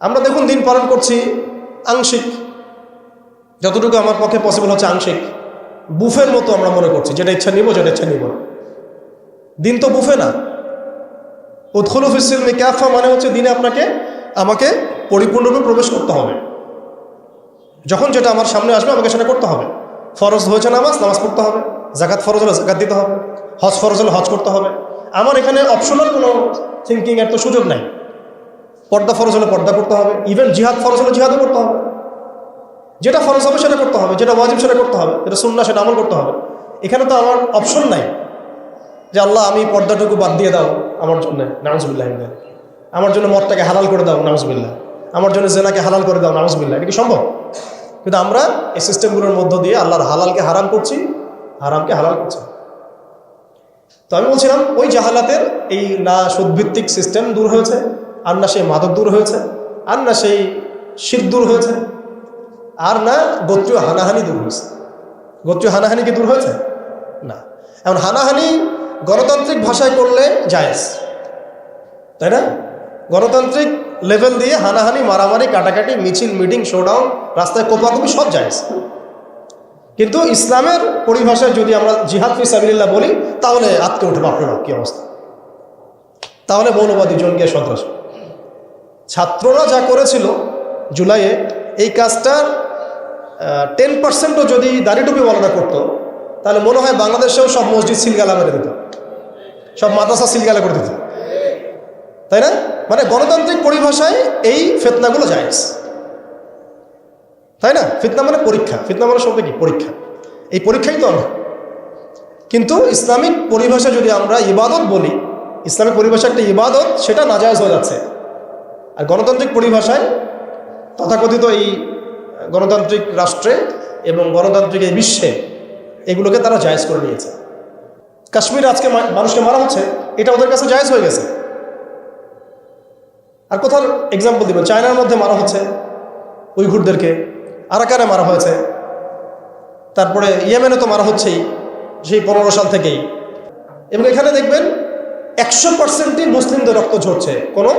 আমরা দেখুন দিন পালন করছি আংশিক। যতটুকু আমার পক্ষে পসিবল হচ্ছে আংশিক। বুফের মতো আমরা মনে করছি, যেটা ইচ্ছা নিব, যেটা ইচ্ছা নিব দিন তো বুফে না। উৎখলুফ ইসলামী ক্যাফা মানে হচ্ছে দিনে আপনাকে, আমাকে পরিপূর্ণরূপে প্রবেশ করতে হবে। যখন যেটা আমার সামনে আসবে, আমাকে সেটা করতে হবে। ফরজ হয়েছে নামাজ নামাজ পড়তে হবে। জাকাত ফরজ হলে জাকাত দিতে হবে। হজ ফরজ হলে হজ করতে হবে। আমার এখানে অপশনাল কোনো থিঙ্কিংয়ের তো সুযোগ নাই। পর্দা ফরজ হলে পর্দা করতে হবে ইভেন জিহাদ ফরজ হলে জিহাদও করতে হবে। যেটা ফরজ হবে সেটা করতে হবে, যেটা ওয়াজিব সেটা করতে হবে, যেটা সুন্না সেটা আমল করতে হবে। এখানে তো আমার অপশন নাই যে আল্লাহ আমি পর্দাটুকু বাদ দিয়ে দাও আমার জন্য, নাউজবিল্লাহ আমার জন্য মদটাকে হালাল করে দাও, নাউজবিল্লাহ। আমার জন্য জেনাকে হালাল করে দাও, নাউজবিল্লাহ। এটা কি সম্ভব? কিন্তু আমরা এই সিস্টেমগুলোর মধ্য দিয়ে আল্লাহর হালালকে হারাম করছি, হারামকে হালাল করছি। তো আমি বলছিলাম, ওই জাহালাতের এই না সুদভিত্তিক সিস্টেম দূর হয়েছে আর না সেই মাদক দূর হয়েছে, আর না সেই শীত দূর হয়েছে, আর না গোত্রীয় হানাহানি দূর হয়েছে। গোত্রীয় হানাহানি কি দূর হয়েছে? না। এখন হানাহানি গণতান্ত্রিক ভাষায় করলে জায়েজ। তাই না? গণতান্ত্রিক লেভেল দিয়ে হানাহানি, মারামারি, কাটাকাটি, মিছিল, মিটিং, শোডাউন, রাস্তায় কোপাকুপি সব জায়েজ। কিন্তু ইসলামের পরিভাষায় যদি আমরা জিহাদ ফি সাবিল্লাহ বলি, তাহলে আটকে উঠে বাপরে কি অবস্থা? তাহলে মৌলবাদী জঙ্গিয়া সন্ত্রাস। ছাত্ররা যা করেছিল জুলাইয়ে, এই কাজটার টেন পার্সেন্টও যদি দাড়িটুপি বলনা করতো, তাহলে মনে হয় বাংলাদেশেও সব মসজিদ সিলগালা মেরে দিত। সব মাদ্রাসা সিলগালা করে দিত। তাই না? মানে গণতান্ত্রিক পরিভাষায় এই ফেতনাগুলো জায়েজ। তাই না? ফিতনা মানে পরীক্ষা। ফিতনা মানে শব্দ কি? পরীক্ষা। এই পরীক্ষাই তো আমরা। কিন্তু ইসলামিক পরিভাষা যদি আমরা ইবাদত বলি, ইসলামিক পরিভাষা একটা ইবাদত, সেটা নাজায়জ হয়ে যাচ্ছে। আর গণতান্ত্রিক পরিভাষায় তথাকথিত এই গণতান্ত্রিক রাষ্ট্রে এবং গণতান্ত্রিক এই বিশ্বে এগুলোকে তারা জায়েজ করে নিয়েছে। কাশ্মীর আজকে মানুষকে মারা হচ্ছে, এটা ওদের কাছে জায়েজ হয়ে গেছে। আর কোথাও এক্সাম্পল দিব? চায়নার মধ্যে মারা হচ্ছে উইঘুরদেরকে আরাকারে মারা হয়েছে। তারপরে ইয়েমেনে তো মারা হচ্ছেই, সেই পনেরো সাল থেকেই। এবং এখানে দেখবেন একশো পার্সেন্টই মুসলিমদের রক্ত ঝরছে। কোনো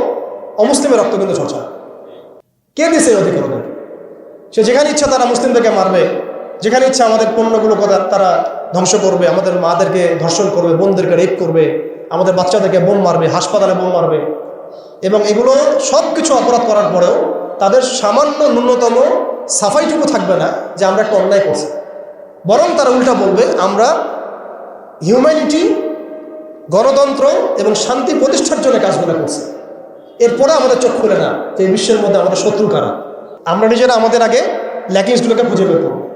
অমুসলিমের রক্ত কিন্তু ঝরছে কে এই অধিকার ওদের? সে যেখানে ইচ্ছা তারা মুসলিমদেরকে মারবে, যেখানে ইচ্ছা আমাদের পণ্যগুলো তারা ধ্বংস করবে, আমাদের মাদেরকে ধর্ষণ করবে, বোনদেরকে রেপ করবে, আমাদের বাচ্চাদেরকে বোম মারবে, হাসপাতালে বোম মারবে। এবং এগুলো সব কিছু অপরাধ করার পরেও তাদের সামান্য ন্যূনতম সাফাইটুকু থাকবে না যে আমরা একটা অন্যায় করছি। বরং তারা উল্টা বলবে, আমরা হিউম্যানিটি গণতন্ত্র এবং শান্তি প্রতিষ্ঠার জন্য কাজগুলো করছি। এরপরে আমাদের চোখ খুলে না যে এই বিশ্বের মধ্যে আমাদের শত্রু কারা। আমরা নিজেরা আমাদের আগে ল্যাকিংসগুলোকে খুঁজে করব।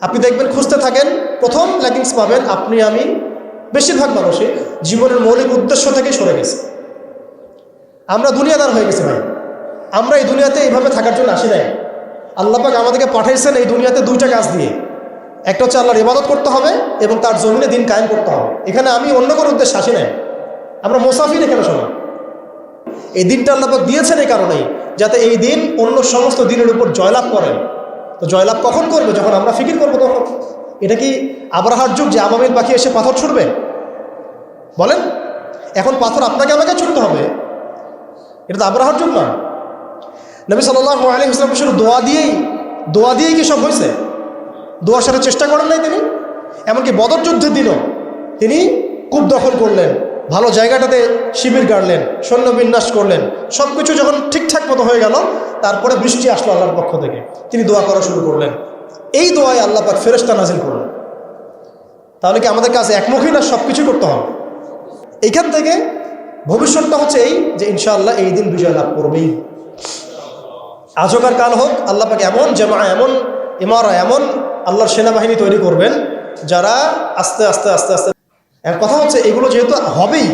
আপনি দেখবেন খুঁজতে থাকেন, প্রথম ল্যাকিংস পাবেন আপনি, আমি, বেশিরভাগ মানুষই জীবনের মৌলিক উদ্দেশ্য থেকে সরে গেছে। আমরা দুনিয়াদার হয়ে গেছি ভাই। আমরা এই দুনিয়াতে এইভাবে থাকার জন্য আসি নাই। আল্লাপাক আমাদেরকে পাঠাইছেন এই দুনিয়াতে দুইটা কাজ দিয়ে। একটা হচ্ছে আল্লাহর ইবাদত করতে হবে এবং তার জমিনে দিন কায়েম করতে হবে। এখানে আমি অন্য কোনো উদ্দেশ্যে আসি নাই। আমরা মোসাফির এখানে শোনা এই দিনটা আল্লাপাক দিয়েছেন এই কারণেই, যাতে এই দিন অন্য সমস্ত দিনের উপর জয়লাভ করেন তো জয়লাভ কখন করবে? যখন আমরা ফিকির করব তখন। এটা কি আবরাহার যুগ যে আবাবিল পাখি এসে পাথর ছুটবে বলেন। এখন পাথর আপনাকে আমাকে ছুটতে হবে। এটা তো আবরাহার যুগ না। নবী সাল্লাহ ইসলাম শুধু দোয়া দিয়েই দোয়া দিয়েই কি সব হয়েছে? দোয়ার সাথে চেষ্টা করেন নাই তিনি? এমনকি বদর যুদ্ধের দিনও তিনি কূপ দখল করলেন। ভালো জায়গাটাতে শিবির গাড়লেন, সৈন্য বিন্যাস করলেন সব কিছু যখন ঠিকঠাক মতো হয়ে গেল, তারপরে বৃষ্টি আসলো আল্লাহর পক্ষ থেকে। তিনি দোয়া করা শুরু করলেন। এই দোয়ায় আল্লাহ পাক ফেরেস্তা নাজিল করলেন। তাহলে কি আমাদের কাছে একমুখী না সব কিছু করতে হবে? এইখান থেকে ভবিষ্যৎটা হচ্ছে এই যে ইনশাআল্লাহ এই দিন বিজয় লাভ করবেই। আজকার কাল হোক, আল্লাহ পাক এমন জামা এমন ইমারা এমন আল্লাহর সেনাবাহিনী তৈরি করবেন, যারা আস্তে আস্তে আস্তে আস্তে এখন কথা হচ্ছে, এগুলো যেহেতু হবেই,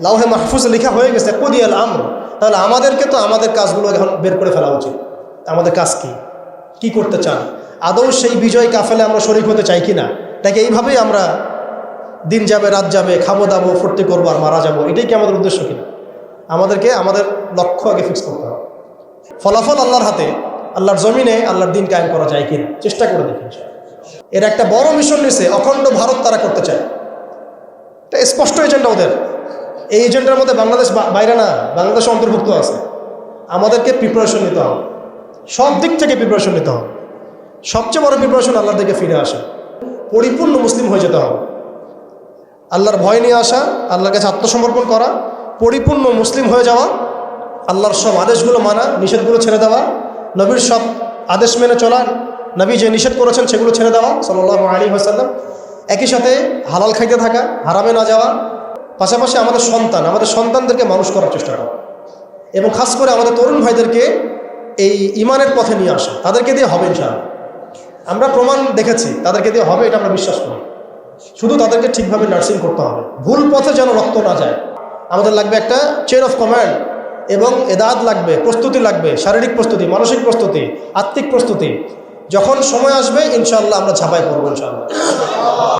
লাউহে মাহফুজ লেখা হয়ে গেছে, কদিয়াল আমর। তাহলে আমাদেরকে তো আমাদের কাজগুলো এখন বের করে ফেলা উচিত। আমাদের কাজ কি? কি করতে চান? আদৌ সেই বিজয় কাফেলে আমরা শরিক হতে চাই কি না নাকি এইভাবেই আমরা দিন যাবে, রাত যাবে, খাব, দাবো, ফুর্তি করব আর মারা যাব, এটাই কি আমাদের উদ্দেশ্য কিনা? আমাদেরকে, আমাদের লক্ষ্য আগে ফিক্স করতে হবে। ফলাফল আল্লাহর হাতে, আল্লাহর জমিনে আল্লাহর দিন কায়েম করা যায় কিনা? চেষ্টা করে দেখি, ইনশাআল্লাহ। এর একটা বড় মিশন নিছে অখণ্ড ভারত তারা করতে চায়। এটা স্পষ্ট এজেন্ডা ওদের এই এজেন্ডার মধ্যে বাংলাদেশ বাইরে না, বাংলাদেশ অন্তর্ভুক্ত আছে। আমাদেরকে প্রিপারেশন নিতে হবে। সব দিক থেকে প্রিপারেশন নিতে হবে। সবচেয়ে বড় প্রিপারেশন আল্লাহর দিকে ফিরে আসা। পরিপূর্ণ মুসলিম হয়ে যেতে হবে। আল্লাহর ভয় নিয়ে আসা, আল্লাহর কাছে আত্মসমর্পণ করা, পরিপূর্ণ মুসলিম হয়ে যাওয়া, আল্লাহর সব আদেশগুলো মানা, নিষেধগুলো ছেড়ে দেওয়া, নবীর সব আদেশ মেনে চলা, নবী যে নিষেধ করেছেন সেগুলো ছেড়ে দেওয়া সাল্লাহ আলী হাসাল্লাম একই সাথে হালাল খাইতে থাকা, হারামে না যাওয়া, পাশাপাশি আমাদের সন্তান, আমাদের সন্তানদেরকে মানুষ করার চেষ্টা করা। এবং খাস করে আমাদের তরুণ ভাইদেরকে এই ইমানের পথে নিয়ে আসা, তাদেরকে দিয়ে হবে ইনশাআল্লাহ। আমরা প্রমাণ দেখেছি, তাদেরকে দিয়ে হবে এটা আমরা বিশ্বাস করি। শুধু তাদেরকে ঠিকভাবে নার্সিং করতে হবে। ভুল পথে যেন রক্ত না যায়। আমাদের লাগবে একটা চেন অফ কমান্ড এবং এদাদ লাগবে, প্রস্তুতি লাগবে, শারীরিক প্রস্তুতি, মানসিক প্রস্তুতি, আত্মিক প্রস্তুতি। যখন সময় আসবে ইনশাল্লাহ আমরা ঝাঁপাই পড়ব ইনশাআল্লাহ।